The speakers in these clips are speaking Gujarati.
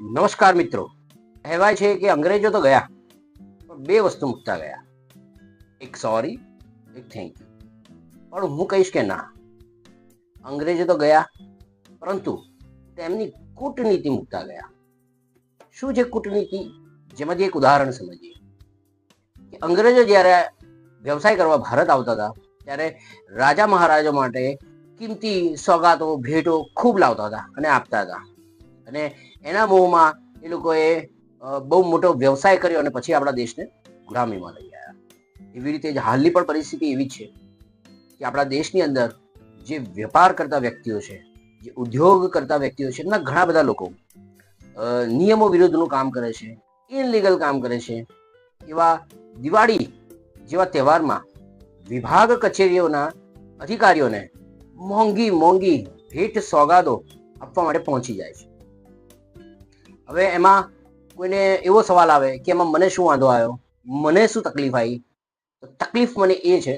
નમસ્કાર મિત્રો. કહેવાય છે કે અંગ્રેજો તો ગયા, પણ બે વસ્તુ મૂકતા ગયા. એક સોરી એક થેન્ક યુ પણ હું કહીશ કે ના. અંગ્રેજો તો ગયા, પરંતુ તેમની કૂટનીતિ મૂકતા ગયા. શું છે કૂટનીતિ? જેમાંથી એક ઉદાહરણ સમજીએ. કે અંગ્રેજો જ્યારે વ્યવસાય કરવા ભારત આવતા હતા, ત્યારે રાજા મહારાજા માટે કિંમતી સોગાતો, ભેટો ખૂબ લાવતા હતા અને આપતા હતા. અને એના મોહમાં એ લોકોએ બહુ મોટો વ્યવસાય કર્યો અને પછી આપણા દેશને ગુલામીમાં લઈ આવ્યા. એવી રીતે જ હાલની પણ પરિસ્થિતિ એવી છે કે આપણા દેશની અંદર જે વેપાર કરતા વ્યક્તિઓ છે, જે ઉદ્યોગ કરતા વ્યક્તિઓ છે, એમના ઘણા બધા લોકો નિયમો વિરુદ્ધનું કામ કરે છે ઇનલીગલ કામ કરે છે. એવા દિવાળી જેવા તહેવારમાં વિભાગ કચેરીઓના અધિકારીઓને મોંઘી મોંઘી ભેટ સોગાદો આપવા માટે પહોંચી જાય છે. હવે એમાં કોઈને એવો સવાલ આવે કે એમાં મને શું વાંધો આવ્યો? મને શું તકલીફ આવી? તો તકલીફ મને એ છે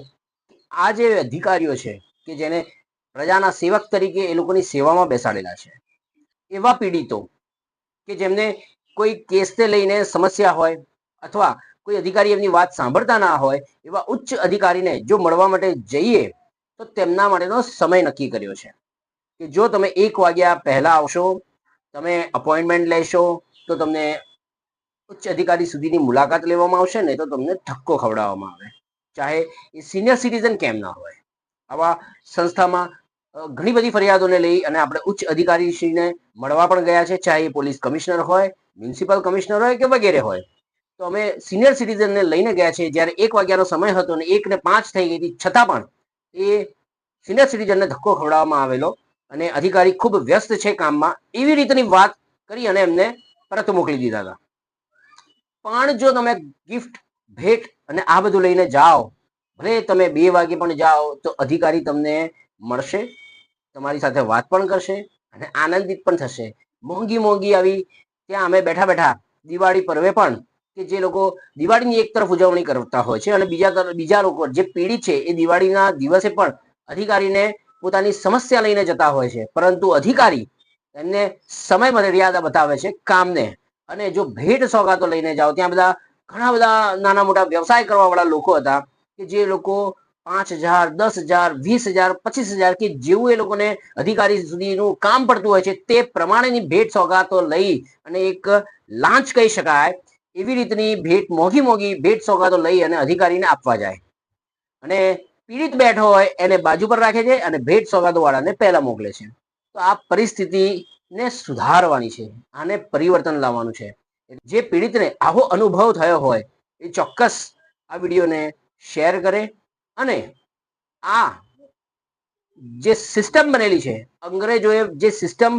કે આ જે અધિકારીઓ છે કે જેને પ્રજાના સેવક તરીકે એ લોકોની સેવામાં બેસાડેલા છે, એવા પીડિતો કે જેમને કોઈ કેસને લઈને સમસ્યા હોય અથવા કોઈ અધિકારી એમની વાત સાંભળતા ના હોય, એવા ઉચ્ચ અધિકારીને જો મળવા માટે જઈએ, તો તેમના માટેનો સમય નક્કી કર્યો છે. કે જો તમે એક વાગ્યા પહેલા આવશો તમે અપોઇન્ટમેન્ટ લેશો, તો તમને ઉચ્ચ અધિકારી સુધીની મુલાકાત લેવામાં આવશે ને તો તમને ધક્કો ખવડાવવામાં આવે. ચાહે એ સિનિયર સિટીઝન કેમ ના હોય. આવા સંસ્થામાં ઘણી બધી ફરિયાદોને લઈ અને આપણે ઉચ્ચ અધિકારીશ્રીને મળવા પણ ગયા છે, ચાહે એ પોલીસ કમિશનર હોય, મ્યુનિસિપલ કમિશનર હોય કે વગેરે હોય. તો અમે સિનિયર સિટીઝનને લઈને ગયા છે જ્યારે એક વાગ્યાનો સમય હતો ને એક ને પાંચ થઈ ગઈ હતી, છતાં પણ એ સિનિયર સિટીઝનને ધક્કો ખવડાવવામાં આવેલો અને અધિકારી ખૂબ વ્યસ્ત છે કામમાં. એવી રીતની વાત કરી અને એમને પરત મોકલી દીધા હતા. પણ જો તમે ગિફ્ટ ભેટ અને આ બધું લઈને જાઓ, ભલે તમે બે વાગે પણ જાઓ, તો અધિકારી તમને મળશે, તમારી સાથે વાત પણ કરશે અને આનંદિત પણ થશે. મોંઘી મોંઘી આવી ત્યાં અમે બેઠા બેઠા દિવાળી પર્વે પણ કે જે લોકો દિવાળીની એક તરફ ઉજવણી કરતા હોય છે અને બીજા બીજા લોકો જે પીડિત છે એ દિવાળીના દિવસે પણ અધિકારીને પોતાની સમસ્યા લઈને જતા હોય છે. પરંતુ અધિકારી એમને સમય મર્યાદા બતાવે છે કામને. અને જો ભેટ સોગાતો લઈને જાઓ, ત્યાં બધા ઘણા બધા નાના મોટા વ્યવસાય કરવા વાળા લોકો હતા કે જે લોકો પાંચ હજાર, દસ હજાર, વીસ હજાર, પચીસ હજાર કે જેવું એ લોકોને અધિકારી સુધીનું કામ પડતું હોય છે, તે પ્રમાણેની ભેટ સોગાતો લઈ અને એક લાંચ કહી શકાય એવી રીતની ભેટ મોંઘી મોંઘી ભેટ સોગાતો લઈ અને અધિકારીને આપવા જાય. અને પીડિત બેઠો હોય એને બાજુ પર રાખે છે અને ભેટ સોગાદો વાળાને પહેલા મોકલે છે. તો આ પરિસ્થિતિને સુધારવાની છે. આને પરિવર્તન લાવવાનું છે. જે પીડિતને આવો અનુભવ થયો હોય એ ચોક્કસ આ વિડીયોને શેર કરે અને આ જે સિસ્ટમ બનેલી છે, અંગ્રેજોએ જે સિસ્ટમ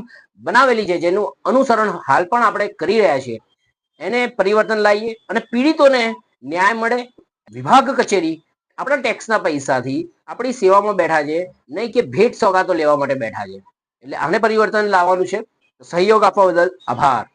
બનાવેલી છે, જેનું અનુસરણ હાલ પણ આપણે કરી રહ્યા છીએ, એને પરિવર્તન લાવીએ અને પીડિતોને ન્યાય મળે, વિભાગ કચેરી આપણા ટેક્સના પૈસાથી આપણી સેવામાં બેઠા છે, નહીં કે ભેટ સોગાતો લેવા માટે બેઠા છે. એટલે આને પરિવર્તન લાવવાનું છે. સહયોગ આપવા બદલ આભાર.